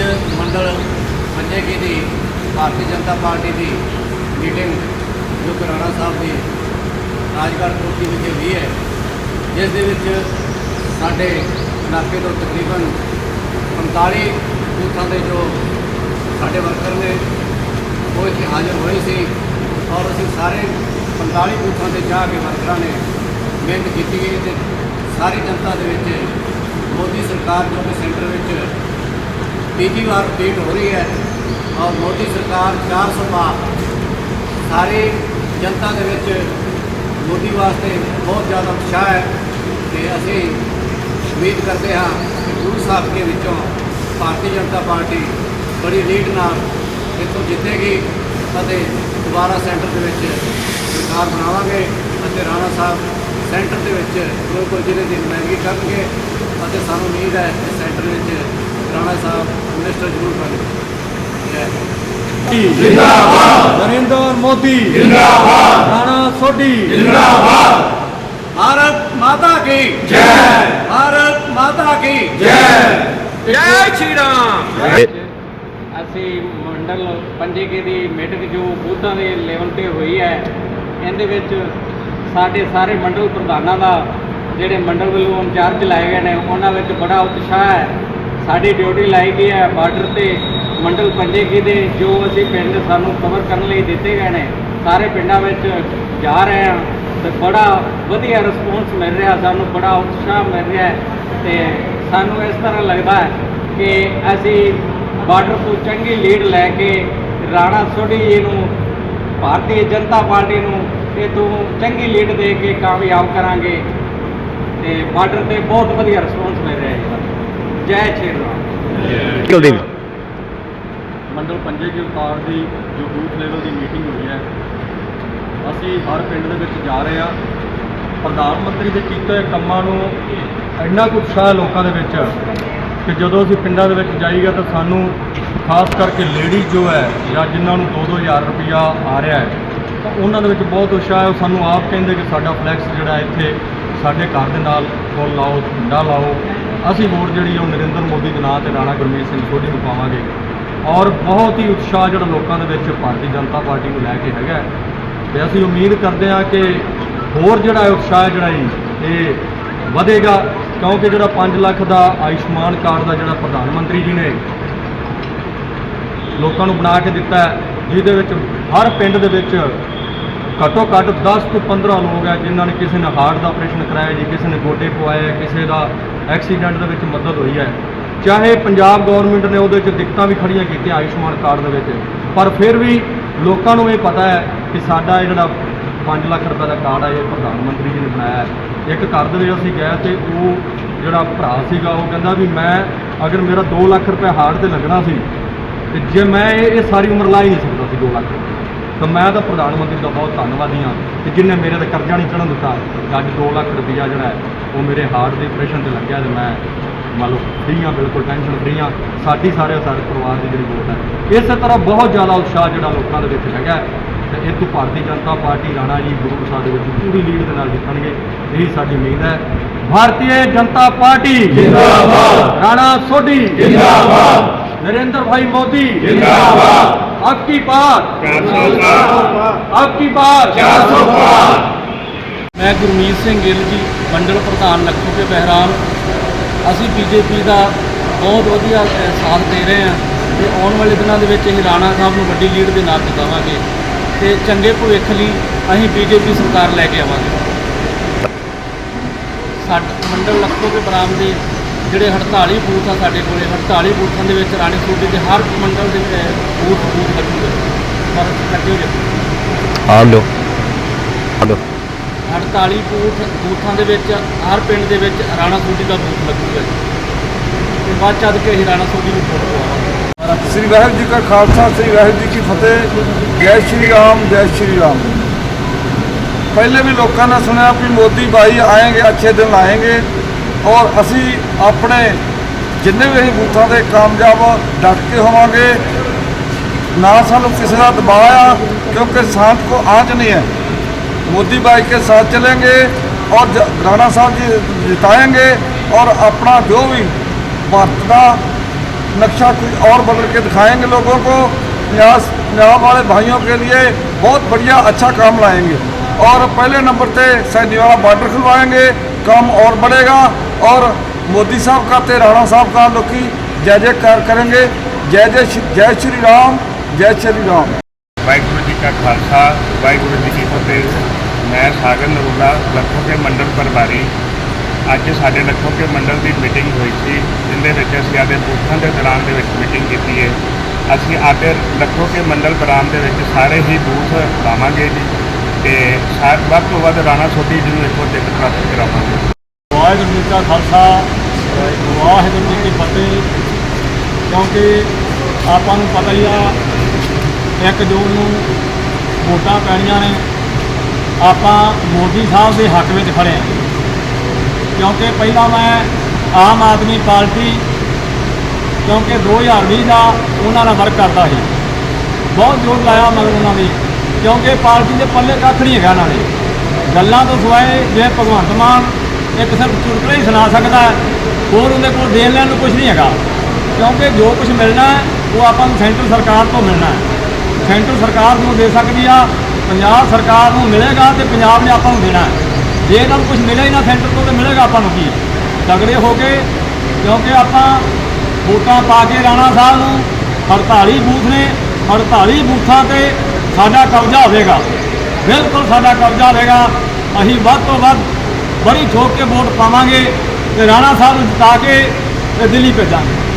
ਅੱਜ ਮੰਡਲ ਪੰਜੇਗੀ ਦੀ, ਭਾਰਤੀ ਜਨਤਾ ਪਾਰਟੀ ਦੀ ਮੀਟਿੰਗ ਜੋ ਕਿ ਰਾਣਾ ਸਾਹਿਬ ਦੀ ਰਾਜਗੜ੍ਹ ਕੋਠੀ ਵਿਖੇ ਹੋਈ ਹੈ, ਜਿਸ ਦੇ ਵਿੱਚ ਸਾਡੇ ਇਲਾਕੇ ਤੋਂ ਤਕਰੀਬਨ 45 ਬੂਥਾਂ ਦੇ ਜੋ ਸਾਡੇ ਵਰਕਰ ਨੇ, ਉਹ ਇੱਥੇ ਹਾਜ਼ਰ ਹੋਏ ਸੀ ਔਰ ਅਸੀਂ ਸਾਰੇ 45 ਬੂਥਾਂ ਤੇ ਜਾ ਕੇ ਵਰਕਰਾਂ ਨੇ ਮਿਹਨਤ ਕੀਤੀ ਗਈ ਤੇ ਸਾਰੀ ਜਨਤਾ ਦੇ ਵਿੱਚ ਮੋਦੀ ਸਰਕਾਰ ਜੋ ਕਿ ਸੈਂਟਰ ਵਿੱਚ ਤੀਜੀ ਵਾਰ ਰਿਪੀਟ ਹੋ ਰਹੀ ਹੈ। ਔਰ ਮੋਦੀ ਸਰਕਾਰ 400 ਪਾਰ ਸਾਰੀ ਜਨਤਾ ਦੇ ਵਿੱਚ ਮੋਦੀ ਵਾਸਤੇ ਬਹੁਤ ਜ਼ਿਆਦਾ ਉਤਸ਼ਾਹ ਹੈ ਤੇ ਅਸੀਂ ਉਮੀਦ ਕਰਦੇ ਹਾਂ ਕਿ ਗੁਰੂ ਸਾਹਿਬ ਦੇ ਵਿੱਚੋਂ ਭਾਰਤੀ ਜਨਤਾ ਪਾਰਟੀ ਬੜੀ ਲੀਡ ਨਾਲ ਇੱਥੋਂ ਜਿੱਤੇਗੀ ਅਤੇ ਦੁਬਾਰਾ ਸੈਂਟਰ ਦੇ ਵਿੱਚ ਸਰਕਾਰ ਬਣਾਵਾਂਗੇ ਅਤੇ ਰਾਣਾ ਸਾਹਿਬ ਸੈਂਟਰ ਦੇ ਵਿੱਚ ਫਿਰੋਜ਼ਪੁਰ ਜ਼ਿਲ੍ਹੇ ਦੀ ਨੁਮਾਇੰਦਗੀ ਕਰਨਗੇ ਅਤੇ ਸਾਨੂੰ ਉਮੀਦ ਹੈ ਕਿ ਸੈਂਟਰ ਵਿੱਚ ਰਾਣਾ ਸਾਹਿਬ ਮਿਨਿਸਟਰ ਜ਼ਰੂਰ ਨਰਿੰਦਰ ਮੋਦੀ। ਜਿੰਦਾਬਾਦ। ਰਾਣਾ ਸੋਢੀ। ਜਿੰਦਾਬਾਦ। ਭਾਰਤ ਮਾਤਾ ਕੀ? ਜੈ। ਭਾਰਤ ਮਾਤਾ ਕੀ? ਜੈ। ਜੈ ਸ਼੍ਰੀ ਰਾਮ। ਅਸੀਂ ਮੰਡਲ ਪੰਜੇਕੇ ਦੀ ਮੀਟਿੰਗ ਜੋ ਬੂਧਾਂ ਦੇ ਲੈਵਲ ਤੇ ਹੋਈ ਹੈ ਇਹਦੇ ਵਿੱਚ ਸਾਡੇ ਸਾਰੇ ਮੰਡਲ ਪ੍ਰਧਾਨਾਂ ਦਾ ਜਿਹੜੇ ਮੰਡਲ ਵੱਲੋਂ ਇੰਚਾਰਜ ਲਾਏ ਗਏ ਨੇ ਉਹਨਾਂ ਵਿੱਚ ਬੜਾ ਉਤਸ਼ਾਹ ਹੈ। ਸਾਡੀ ਡਿਊਟੀ ਲਾਈ ਗਈ ਹੈ ਬਾਰਡਰ ਤੇ, ਮੰਡਲ ਪੰਜੇਕੇ ਦੇ, ਜੋ ਅਸੀਂ ਪਿੰਡ ਸਾਨੂੰ ਕਵਰ ਕਰਨ ਲਈ ਦਿੱਤੇ ਗਏ ਨੇ, ਸਾਰੇ ਪਿੰਡਾਂ ਵਿੱਚ ਜਾ ਰਹੇ ਹਾਂ ਤੇ ਬੜਾ ਵਧੀਆ ਰਿਸਪੌਂਸ ਮਿਲ ਰਿਹਾ, ਸਾਨੂੰ ਬੜਾ ਉਤਸ਼ਾਹ ਮਿਲ ਰਿਹਾ ਹੈ ਤੇ ਸਾਨੂੰ ਇਸ ਤਰ੍ਹਾਂ ਲੱਗਦਾ ਹੈ ਕਿ ਅਸੀਂ ਬਾਰਡਰ ਤੋਂ ਚੰਗੀ ਲੀਡ ਲੈ ਕੇ ਰਾਣਾ ਸੋਢੀ ਜੀ ਨੂੰ, ਭਾਰਤੀ ਜਨਤਾ ਪਾਰਟੀ ਨੂੰ ਇਹ ਤੋਂ ਚੰਗੀ ਲੀਡ ਦੇ ਕੇ ਕਾਮਯਾਬ ਕਰਾਂਗੇ ਤੇ ਬਾਰਡਰ ਤੇ ਬਹੁਤ ਵਧੀਆ ਰਿਸਪੌਂਸ ਮਿਲ ਰਿਹਾ ਹੈ। ਜੀ। ਸ਼੍ਰੀ ਰਾਮ। ਕੁਲਦੀਪ ਮੰਡਲ ਪੰਜੇ ਕੀ ਉਤਾਰ ਦੀ ਜੋ ਬੂਥ ਲੈਵਲ ਦੀ ਮੀਟਿੰਗ ਹੋਈ ਹੈ ਅਸੀਂ ਹਰ ਪਿੰਡ ਦੇ ਵਿੱਚ ਜਾ ਰਹੇ ਹਾਂ। ਪ੍ਰਧਾਨ ਮੰਤਰੀ ਦੇ ਕੀਤੇ ਹੋਏ ਕੰਮਾਂ ਨੂੰ ਇੰਨਾ ਕੁ ਉਤਸ਼ਾਹ ਲੋਕਾਂ ਦੇ ਵਿੱਚ ਕਿ ਜਦੋਂ ਅਸੀਂ ਪਿੰਡਾਂ ਦੇ ਵਿੱਚ ਜਾਈਏ ਤਾਂ ਸਾਨੂੰ ਖਾਸ ਕਰਕੇ ਲੇਡੀਜ਼ ਜੋ ਹੈ ਜਾਂ ਜਿਨ੍ਹਾਂ ਨੂੰ 2-2000 ਰੁਪਇਆ ਆ ਰਿਹਾ ਹੈ ਤਾਂ ਉਹਨਾਂ ਦੇ ਵਿੱਚ ਬਹੁਤ ਉਤਸ਼ਾਹ ਹੈ। ਉਹ ਸਾਨੂੰ ਆਪ ਕਹਿੰਦੇ ਕਿ ਸਾਡਾ ਫਲੈਕਸ ਜਿਹੜਾ ਇੱਥੇ ਸਾਡੇ ਘਰ ਦੇ ਨਾਲ ਫੁੱਲ ਲਾਓ ਝੰਡਾ ਲਾਓ ਅਸੀਂ ਵੋਟ ਜਿਹੜੀ ਉਹ ਨਰਿੰਦਰ ਮੋਦੀ ਦੇ ਨਾਂ ਤੇ ਰਾਣਾ ਗੁਰਮੀਤ ਸਿੰਘ ਸੋਢੀ ਨੂੰ ਪਾਵਾਂਗੇ ਔਰ ਬਹੁਤ ਹੀ ਉਤਸ਼ਾਹ ਜਿਹੜਾ ਲੋਕਾਂ ਦੇ ਵਿੱਚ ਭਾਰਤੀ ਜਨਤਾ ਪਾਰਟੀ ਨੂੰ ਲੈ ਕੇ ਹੈਗਾ ਹੈ। ਤੇ ਅਸੀਂ ਉਮੀਦ ਕਰਦੇ ਹਾਂ ਕਿ ਹੋਰ ਜਿਹੜਾ ਉਤਸ਼ਾਹ ਜਿਹੜਾ ਜੀ, ਇਹ ਵਧੇਗਾ, ਕਿਉਂਕਿ ਜਿਹੜਾ 5 ਲੱਖ ਦਾ ਆਯੁਸ਼ਮਾਨ ਕਾਰਡ ਦਾ ਜਿਹੜਾ ਪ੍ਰਧਾਨ ਮੰਤਰੀ ਜੀ ਨੇ ਲੋਕਾਂ ਨੂੰ ਬਣਾ ਕੇ ਦਿੱਤਾ ਜਿਹਦੇ ਵਿੱਚ ਹਰ ਪਿੰਡ ਦੇ ਵਿੱਚ ਘੱਟੋ ਘੱਟ 10 ਤੋਂ 15 ਲੋਕ ਹੈ ਜਿਨ੍ਹਾਂ ਨੇ ਕਿਸੇ ਨੇ ਹਾਰਟ ਦਾ ਆਪਰੇਸ਼ਨ ਕਰਾਇਆ ਜੀ, ਕਿਸੇ ਨੇ ਗੋਡੇ ਪਵਾਏ ਕਿਸੇ ਦਾ ਐਕਸੀਡੈਂਟ ਦੇ ਵਿੱਚ ਮਦਦ ਹੋਈ ਹੈ ਚਾਹੇ ਪੰਜਾਬ ਗਵਰਨਮੈਂਟ ਨੇ ਉਹਦੇ 'ਚ ਦਿੱਕਤਾਂ ਵੀ ਖੜੀਆਂ ਕੀਤੀਆਂ ਆਯੁਸ਼ਮਾਨ ਕਾਰਡ ਦੇ ਵਿੱਚ, ਪਰ ਫਿਰ ਵੀ ਲੋਕਾਂ ਨੂੰ ਇਹ ਪਤਾ ਹੈ ਕਿ ਸਾਡਾ ਇਹ ਜਿਹੜਾ 5 ਲੱਖ ਰੁਪਏ ਦਾ ਕਾਰਡ ਹੈ ਇਹ ਪ੍ਰਧਾਨ ਮੰਤਰੀ ਜੀ ਨੇ ਬਣਾਇਆ ਇੱਕ ਘਰ ਦੇ ਵਿੱਚ ਅਸੀਂ ਗਏ ਤੇ ਉਹ ਜਿਹੜਾ ਭਰਾ ਸੀਗਾ, ਉਹ ਕਹਿੰਦਾ ਵੀ ਮੈਂ ਅਗਰ ਮੇਰਾ 2 ਲੱਖ ਰੁਪਏ ਹਾਰਟ ਤੇ ਲੱਗਣਾ ਸੀ, ਤੇ ਜੇ ਮੈਂ ਇਹ ਇਹ ਸਾਰੀ ਉਮਰ ਲਾ ਹੀ ਨਹੀਂ ਸਕਦਾ ਸੀ 2 ਲੱਖ ਰੁਪਏ। ਤਾਂ ਮੈਂ ਤਾਂ ਪ੍ਰਧਾਨ ਮੰਤਰੀ ਦਾ ਬਹੁਤ ਧੰਨਵਾਦੀ ਹਾਂ ਕਿ ਜਿਨ੍ਹਾਂ ਮੇਰੇ ਤੇ ਕਰਜ਼ਾ ਨਹੀਂ ਚੜਨ ਦਿੱਤਾ ਅੱਜ 2 ਲੱਖ ਰੁਪਈਆ ਜਿਹੜਾ ਉਹ ਮੇਰੇ ਹਾਰਟ ਦੇ ਆਪਰੇਸ਼ਨ ਤੇ ਲੱਗਿਆ ਤੇ ਮੈਂ ਮੰਨ ਲਓ ਫਰੀ ਹਾਂ ਬਿਲਕੁਲ ਟੈਨਸ਼ਨ ਫਰੀ ਹਾਂ ਸਾਡੀ ਸਾਰੇ ਸਾਡੇ ਪਰਿਵਾਰ ਦੀ ਜਿਹੜੀ ਵੋਟ ਹੈ। ਇਸੇ ਤਰ੍ਹਾਂ ਬਹੁਤ ਜ਼ਿਆਦਾ ਉਤਸ਼ਾਹ ਜਿਹੜਾ ਲੋਕਾਂ ਦੇ ਵਿੱਚ ਹੈਗਾ ਤੇ ਇਹ ਤੋਂ ਭਾਰਤੀ ਜਨਤਾ ਪਾਰਟੀ ਰਾਣਾ ਜੀ ਗੁਰੂ ਪ੍ਰਸਾਦ ਦੇ ਵਿੱਚ ਪੂਰੀ ਲੀਡ ਦੇ ਨਾਲ ਜਿੱਤਣਗੇ ਇਹ ਸਾਡੀ ਉਮੀਦ ਹੈ। ਭਾਰਤੀ ਜਨਤਾ ਪਾਰਟੀ ਜਿੰਦਾਬਾਦ। ਰਾਣਾ ਸੋਢੀ। ਜਿੰਦਾਬਾਦ। ਨਰਿੰਦਰ ਭਾਈ ਮੋਦੀ। ਜਿੰਦਾਬਾਦ। अब की बात अब की बात ਮੈਂ ਗੁਰਮੀਤ ਸਿੰਘ ਗਿੱਲ ਜੀ ਮੰਡਲ ਪ੍ਰਧਾਨ ਲੱਖੂ ਕੇ ਬਹਿਰਾਮ ਅਸੀਂ ਬੀਜੇਪੀ ਦਾ ਬਹੁਤ ਵਧੀਆ ਅ, ਸਾਥ ਦੇ ਰਹੇ ਹਾਂ ਤੇ ਆਉਣ ਵਾਲੇ ਦਿਨਾਂ ਦੇ ਵਿੱਚ ਅਸੀਂ ਰਾਣਾ ਸਾਹਿਬ ਨੂੰ ਵੱਡੀ ਲੀਡ ਦੇ ਨਾਲ ਜਿਤਾਵਾਂਗੇ ਤੇ ਚੰਗੇ ਭਵਿੱਖ ਲਈ ਅਸੀਂ ਬੀਜੇਪੀ ਸਰਕਾਰ ਲੈ ਕੇ ਆਵਾਂਗੇ ਸਾਡੇ ਮੰਡਲ ਲੱਖੂ ਕੇ ਬਰਾਮ ਦੇ ਜਿਹੜੇ 48 ਬੂਥ ਆ ਸਾਡੇ ਕੋਲੇ 48 ਬੂਥਾਂ ਦੇ ਵਿੱਚ ਰਾਣੀ ਸੂਬੇ ਦੇ ਹਰ ਮੰਡਲ ਦੇ ਬੂਥ ਬੂਥ ਲੱਗੂਗੇ ਪਰ ਲੱਗੇ ਹੋਏ ਆ ਲੋ ਆ ਲੋ 48 ਬੂਥ ਬੂਥਾਂ ਦੇ ਵਿੱਚ ਹਰ ਪਿੰਡ ਦੇ ਵਿੱਚ ਰਾਣਾ ਸੋਢੀ ਦਾ ਬੂਥ ਲੱਗੂਗਾ ਤੇ ਬਾਅਦ ਚੱਦ ਕੇ ਅਸੀਂ ਰਾਣਾ ਸੋਢੀ ਨੂੰ ਵੋਟ ਪਵਾਵਾਂਗੇ ਸ੍ਰੀ ਵਾਹਿਗੁਰੂ ਜੀ ਕਾ ਖਾਲਸਾ ਸ੍ਰੀ ਵਾਹਿਗੁਰੂ ਜੀ ਕੀ ਫਤਿਹ। ਜੈ ਸ਼੍ਰੀ ਰਾਮ ਜੈ ਸ਼੍ਰੀ ਰਾਮ। ਪਹਿਲੇ ਵੀ ਲੋਕਾਂ ਨੇ ਸੁਣਿਆ ਕਿ ਮੋਦੀ ਭਾਈ ਆਏਗੇ ਅੱਛੇ ਦਿਨ ਆਏਗੇ ਔਰ ਅਸੀਂ ਆਪਣੇ ਜਿੰਨੇ ਵੀ ਅਸੀਂ ਬੂਥਾਂ ਦੇ ਕਾਮਯਾਬ ਡਟ ਕੇ ਹੋਵਾਂਗੇ ਨਾ ਸਾਨੂੰ ਕਿਸੇ ਦਾ ਦਬਾਅ ਆ क्योंकि शांत को आंच नहीं है मोदी भाई के साथ चलेंगे और ज- राणा साहब जी जिताएंगे और अपना जो भी भारत का नक्शा कुछ और बदल के दिखाएंगे लोगों को यहाँ यहाँ वाले भाइयों के लिए बहुत बढ़िया अच्छा काम लाएंगे और पहले नंबर पे सैनी वाला बॉर्डर खुलवाएंगे काम और बढ़ेगा और मोदी साहब का ते राणा साहब का लोग की जय जयकार करेंगे जय जय श्री- जय श्री राम जय श्री राम ਵਾਹਿਗੁਰੂ ਜੀ ਕਾ ਖਾਲਸਾ ਵਾਹਿਗੁਰੂ ਜੀ ਕੀ ਫਤਿਹ ਮੈਂ ਸਾਗਰ ਨਰੂਲਾ ਲੱਖੋਕੇ ਮੰਡਲ ਪ੍ਰਭਾਰੀ ਅੱਜ ਸਾਡੇ ਲੱਖੋਕੇ ਮੰਡਲ ਦੀ ਮੀਟਿੰਗ ਹੋਈ ਸੀ ਜਿੰਦੇ ਵਿੱਚ ਅਸੀਂ ਆਦੇ ਬੂਥਾਂ ਦੇ ਦੌਰਾਨ ਦੇ ਵਿੱਚ ਮੀਟਿੰਗ ਕੀਤੀ ਹੈ ਅਸੀਂ ਆਦੇ ਲੱਖੋਕੇ ਮੰਡਲ ਬਰਾਮ ਦੇ ਵਿੱਚ ਸਾਰੇ ਹੀ ਬੂਥ ਲਾਵਾਂਗੇ ਜੀ ਤੇ ਸਾਰ ਵੱਧ ਤੋਂ ਵੱਧ ਰਾਣਾ ਸੋਢੀ ਜੀ ਨੂੰ ਇੱਕ ਵਾਰ ਟਿਕਟ ਪ੍ਰਾਪਤ ਕਰਾਵਾਂਗੇ। ਵਾਹਿਗੁਰੂ ਜੀ ਕਾ ਖਾਲਸਾ, ਵਾਹਿਗੁਰੂ ਜੀ ਕੀ ਫਤਿਹ। ਕਿਉਂਕਿ ਆਪਾਂ ਨੂੰ ਪਤਾ ਹੀ ਆ, ਇੱਕ ਜੂਨ ਨੂੰ ਵੋਟਾਂ ਪੈਣੀਆਂ ਨੇ। ਆਪਾਂ ਮੋਦੀ ਸਾਹਿਬ ਦੇ ਹੱਕ ਵਿੱਚ ਖੜੇ ਹਾਂ ਕਿਉਂਕਿ ਪਹਿਲਾਂ ਮੈਂ ਆਮ ਆਦਮੀ ਪਾਰਟੀ, ਕਿਉਂਕਿ 2020 ਦਾ ਉਹਨਾਂ ਨਾਲ ਵਰਕ ਕਰਦਾ ਸੀ। ਬਹੁਤ ਜ਼ੋਰ ਲਾਇਆ ਮਗਰ ਉਹਨਾਂ ਦੀ ਕਿਉਂਕਿ ਪਾਰਟੀ ਦੇ ਪੱਲੇ ਕੱਖ ਨਹੀਂ ਹੈਗਾ ਨਾਲੇ। ਗੱਲਾਂ ਤੋਂ ਸਿਵਾਏ ਜੇ ਭਗਵੰਤ ਮਾਨ ਇੱਕ ਸਿਰਫ ਚੁਟਕਲੇ ਹੀ ਸੁਣਾ ਸਕਦਾ ਹੋਰ ਉਹਦੇ ਕੋਲ ਦੇਣ ਲੈਣ ਨੂੰ ਕੁਝ ਨਹੀਂ ਹੈਗਾ। ਕਿਉਂਕਿ ਜੋ ਕੁਝ ਮਿਲਣਾ ਉਹ ਆਪਾਂ ਨੂੰ ਸੈਂਟਰ ਸਰਕਾਰ ਤੋਂ ਮਿਲਣਾ ਹੈ। ਸੈਂਟਰ ਸਰਕਾਰ ਨੂੰ ਦੇ ਸਕਦੀ ਆ, ਪੰਜਾਬ ਸਰਕਾਰ ਨੂੰ ਮਿਲੇਗਾ ਤੇ ਪੰਜਾਬ ਨੇ ਆਪਾਂ ਨੂੰ ਦੇਣਾ ਹੈ। ਜੇ ਇਹਨਾਂ ਨੂੰ ਕੁਝ ਮਿਲੇ ਹੀ ਨਾ ਸੈਂਟਰ ਤੋਂ, ਤੇ ਮਿਲੇਗਾ ਆਪਾਂ ਨੂੰ ਕੀ? ਤਗੜੇ ਹੋ ਕੇ, ਕਿਉਂਕਿ ਆਪਾਂ ਵੋਟਾਂ ਪਾ ਕੇ ਰਾਣਾ ਸਾਹਿਬ ਨੂੰ 48 ਬੂਥ ਨੇ 48 ਬੂਥਾਂ ਤੇ ਸਾਡਾ ਕਬਜ਼ਾ ਹੋਵੇਗਾ। ਬਿਲਕੁਲ ਸਾਡਾ ਕਬਜ਼ਾ ਹੋਵੇਗਾ। ਅਸੀਂ ਵੱਧ ਤੋਂ ਵੱਧ ਬੜੀ ਠੋਕ ਕੇ ਵੋਟ ਪਾਵਾਂਗੇ ਤੇ ਰਾਣਾ ਸਾਹਿਬ ਨੂੰ ਜਿਤਾ ਕੇ ਤੇ ਦਿੱਲੀ ਭੇਜਾਂਗੇ।